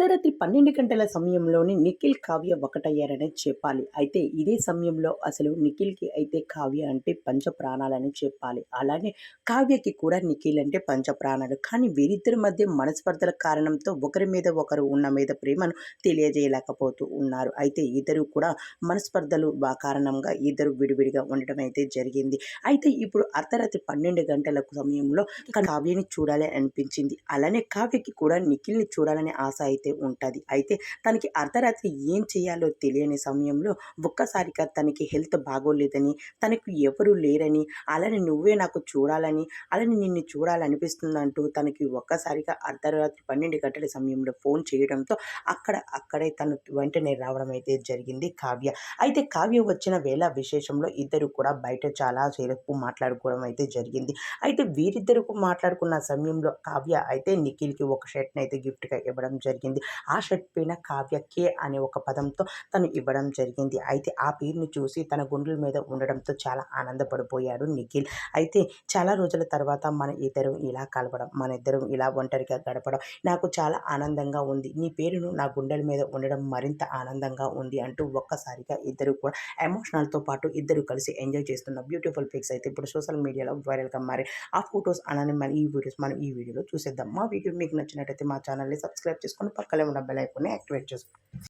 అర్ధరాత్రి పన్నెండు గంటల సమయంలోనే నిఖిల్ కావ్య ఒకటయ్యారనే చెప్పాలి. అయితే ఇదే సమయంలో అసలు నిఖిల్కి అయితే కావ్య అంటే పంచ ప్రాణాలని చెప్పాలి. అలానే కావ్యకి కూడా నిఖిల్ అంటే పంచ ప్రాణాలు కానీ వీరిద్దరి మధ్య మనస్పర్ధల కారణంతో ఒకరి మీద ఒకరు ఉన్న మీద ప్రేమను తెలియజేయలేకపోతూ ఉన్నారు. అయితే ఇద్దరు కూడా మనస్పర్ధలు కారణంగా ఇద్దరు విడివిడిగా ఉండటం అయితే జరిగింది. అయితే ఇప్పుడు అర్ధరాత్రి పన్నెండు గంటల సమయంలో కావ్యని చూడాలి అనిపించింది. అలానే కావ్యకి కూడా నిఖిల్ని చూడాలనే ఆశ అయితే ఉంటుంది. అయితే తనకి అర్ధరాత్రి ఏం చేయాలో తెలియని సమయంలో ఒక్కసారిగా తనకి హెల్త్ బాగోలేదని తనకు ఎవరు లేరని అలానే నువ్వే నాకు చూడాలని అలానే నిన్ను చూడాలనిపిస్తుందంటూ తనకి ఒక్కసారిగా అర్ధరాత్రి పన్నెండు గంటల సమయంలో ఫోన్ చేయడంతో అక్కడ అక్కడే తను వెంటనే రావడం అయితే జరిగింది కావ్య. అయితే కావ్య వచ్చిన వేళ విశేషంలో ఇద్దరు కూడా బయట చాలా సేపు మాట్లాడుకోవడం అయితే జరిగింది. అయితే వీరిద్దరు మాట్లాడుకున్న సమయంలో కావ్య అయితే నిఖిల్కి ఒక షర్ట్ని అయితే గిఫ్ట్గా ఇవ్వడం జరిగింది. ఆ షర్ట్ పైన కావ్య కే అనే ఒక పదంతో తను ఇవ్వడం జరిగింది. అయితే ఆ పేరుని చూసి తన గుండెల మీద ఉండడంతో చాలా ఆనందపడిపోయాడు నిఖిల్. అయితే చాలా రోజుల తర్వాత మన ఇద్దరం ఇలా కలవడం మన ఇద్దరం ఇలా ఒంటరిగా గడపడం నాకు చాలా ఆనందంగా ఉంది. నీ పేరును నా గుండెల మీద ఉండడం మరింత ఆనందంగా ఉంది అంటూ ఒక్కసారిగా ఇద్దరు కూడా ఎమోషనల్తో పాటు ఇద్దరు కలిసి ఎంజాయ్ చేస్తున్న బ్యూటిఫుల్ పిక్స్ అయితే ఇప్పుడు సోషల్ మీడియాలో వైరల్గా మారి ఆ ఫొటోస్ అలానే మన ఈ వీడియోస్ మనం ఈ వీడియోలో చూసేద్దాం. మా వీడియో మీకు నచ్చినట్టయితే మా ఛానల్ని సబ్స్క్రైబ్ చేసుకొని పక్కనే ఉన్న బెల్ ఐకాన్ని యాక్టివేట్ చేసుకోండి